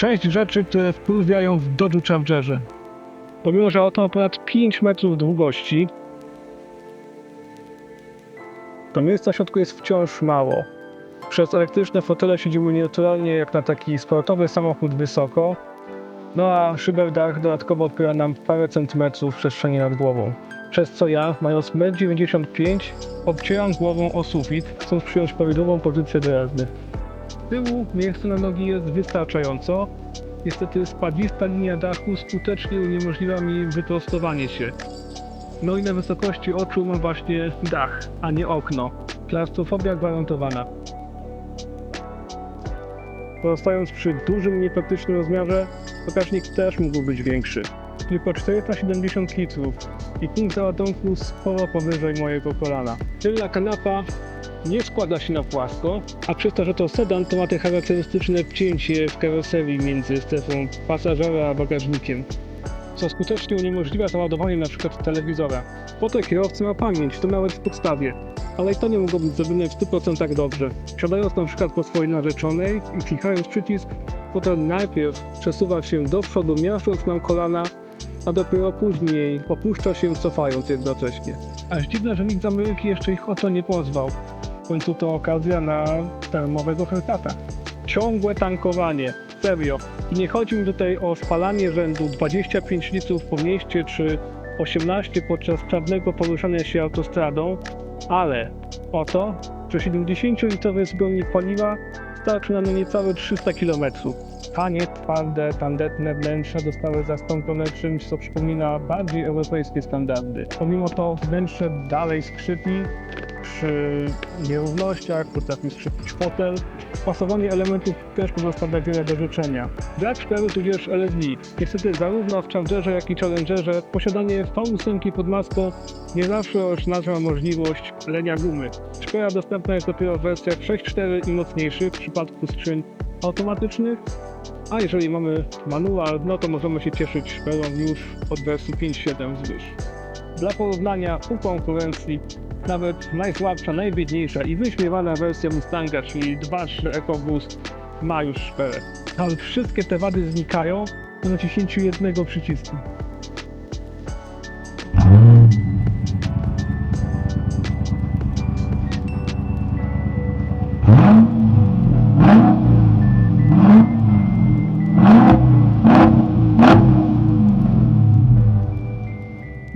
Sześć rzeczy, które wpływają w Dodge Chargerze. Pomimo, że auto ma ponad 5 metrów długości, to miejsca w środku jest wciąż mało. Przez elektryczne fotele siedzimy nienaturalnie jak na taki sportowy samochód wysoko, no a szyberdach dodatkowo odpiera nam parę centymetrów przestrzeni nad głową. Przez co ja, mając 1,95 m, obcieram głową o sufit, chcąc przyjąć prawidłową pozycję do jazdy. Tyłu miejsca na nogi jest wystarczająco, niestety spadzista linia dachu skutecznie uniemożliwia mi wyprostowanie się. No i na wysokości oczu mam właśnie dach, a nie okno. Klaustrofobia gwarantowana. Pozostając przy dużym, niepraktycznym rozmiarze, pokaźnik też mógł być większy. Tylko 470 litrów i punkt załadunku sporo powyżej mojego kolana. Tylna kanapa nie składa się na płasko, a przez to, że to sedan, to ma te charakterystyczne wcięcie w karoserii między strefą pasażera a bagażnikiem co skutecznie uniemożliwia załadowanie np. telewizora. Fotel kierowcy ma pamięć, to nawet w podstawie, ale i to nie mogło być zrobione w 100% dobrze. Siadając np. po swojej narzeczonej i klikając przycisk, fotel najpierw przesuwa się do przodu, miażdżąc nam kolana, a dopiero później opuszcza się cofając jednocześnie. Aż dziwne, że nikt z Ameryki jeszcze ich o to nie pozwał. W końcu to okazja na termowego Hellcata. Ciągłe tankowanie. Serio. I nie chodzi mi tutaj o spalanie rzędu 25 litrów po mieście czy 18 podczas sprawnego poruszania się autostradą, ale o to, że 70-litrowy zbiornik paliwa starczy na niecałe 300 km. Tanie, twarde, tandetne wnętrza zostały zastąpione czymś, co przypomina bardziej europejskie standardy. Pomimo to wnętrze dalej skrzypi, przy nierównościach potrafi skrzypić fotel. Pasowanie elementów też pozostawia wiele do życzenia. Brak szkieru tudzież LSD. Niestety zarówno w Chargerze, jak i Challengerze posiadanie V8 pod maską nie zawsze oznacza możliwość lenia gumy. Dostępna jest dopiero w wersjach 6.4 i mocniejszych w przypadku skrzyń automatycznych, a jeżeli mamy manual, no to możemy się cieszyć szperą już od wersji 5.7 wzwyż. Dla porównania u konkurencji nawet najsłabsza, najbiedniejsza i wyśmiewana wersja Mustanga, czyli 2.3 EcoBoost ma już szperę. Ale wszystkie te wady znikają po naciśnięciu jednego przycisku.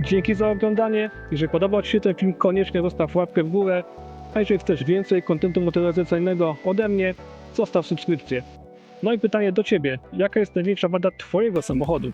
Dzięki za oglądanie. Jeżeli podobał Ci się ten film, koniecznie zostaw łapkę w górę. A jeżeli chcesz więcej kontentu motoryzacyjnego ode mnie, zostaw subskrypcję. No i pytanie do Ciebie. Jaka jest największa wada Twojego samochodu?